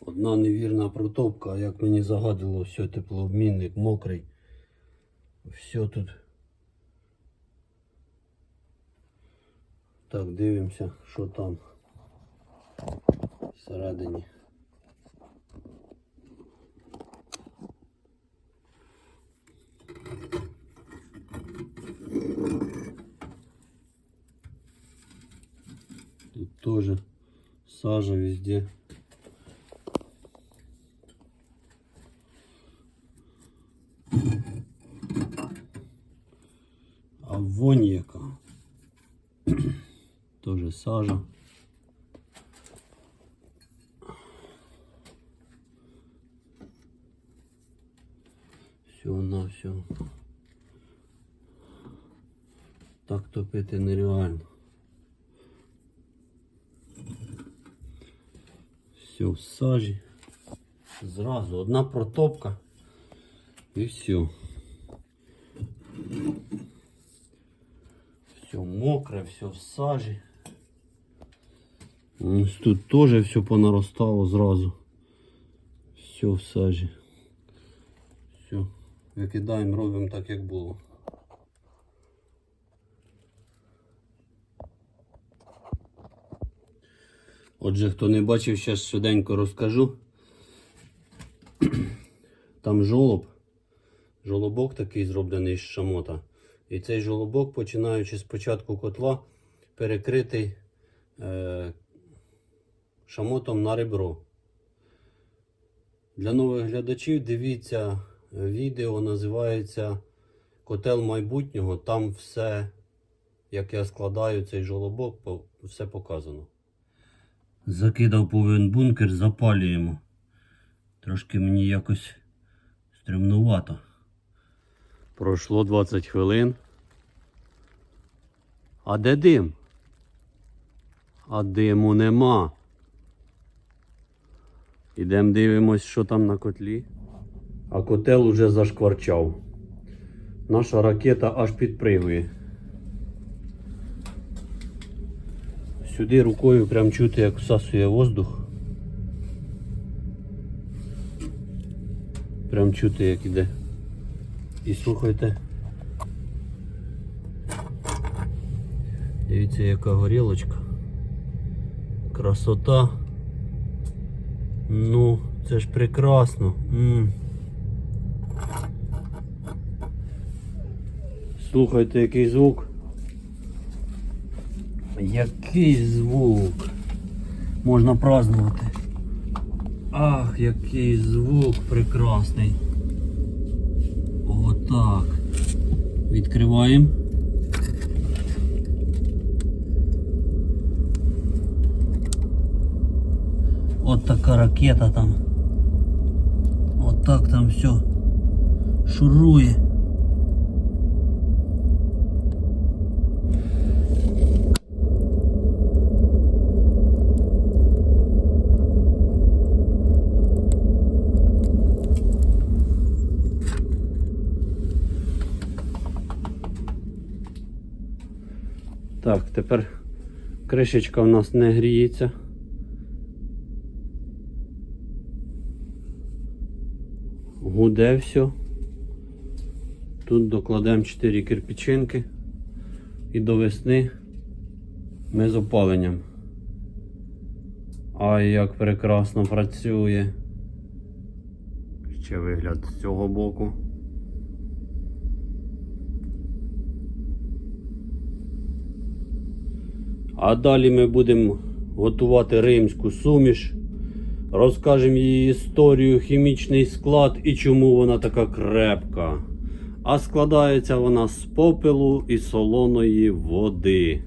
Одна невірна протопка, а як мені загадило, все теплообмінник мокрий. Все тут. Так, дивимося, що там всередині. Тут тоже сажа везде. А вонь яка. Тоже сажа. Все на все. Так топити нереально. Все в сажі. Зразу одна протопка і все. Все мокре, все в сажі. Ось тут теж все понаростало зразу. Все в сажі. Все. Викидаємо, робимо так, як було. Отже, хто не бачив, ще швиденько розкажу. Там жолоб, жолобок такий зроблений з шамота. І цей жолобок, починаючи з початку котла, перекритий е, шамотом на ребро. Для нових глядачів дивіться відео, називається Котел майбутнього. Там все, як я складаю цей жолобок, все показано. Закидав повен бункер, запалюємо. Трошки мені якось стремнувато. Пройшло 20 хвилин. А де дим? А диму нема. Ідемо дивимось, що там на котлі. А котел уже зашкварчав. Наша ракета аж підпригує. Сюди рукою прям чути, як всасує воздух. Прям чути, як іде. І слухайте. Дивіться, яка горілочка. Красота. Ну, це ж прекрасно. м Слухайте, який звук. Який звук. Можна празднувати. Ах, який звук прекрасний. Відкриваємо. От така ракета там. От так там все шурує. Так, тепер кришечка у нас не гріється. Гуде все. Тут докладемо 4 кирпичинки і до весни ми з опаленням. Ай, як прекрасно працює. Ще вигляд з цього боку. А далі ми будемо готувати римську суміш. Розкажемо її історію, хімічний склад і чому вона така крепка. А складається вона з попелу і солоної води.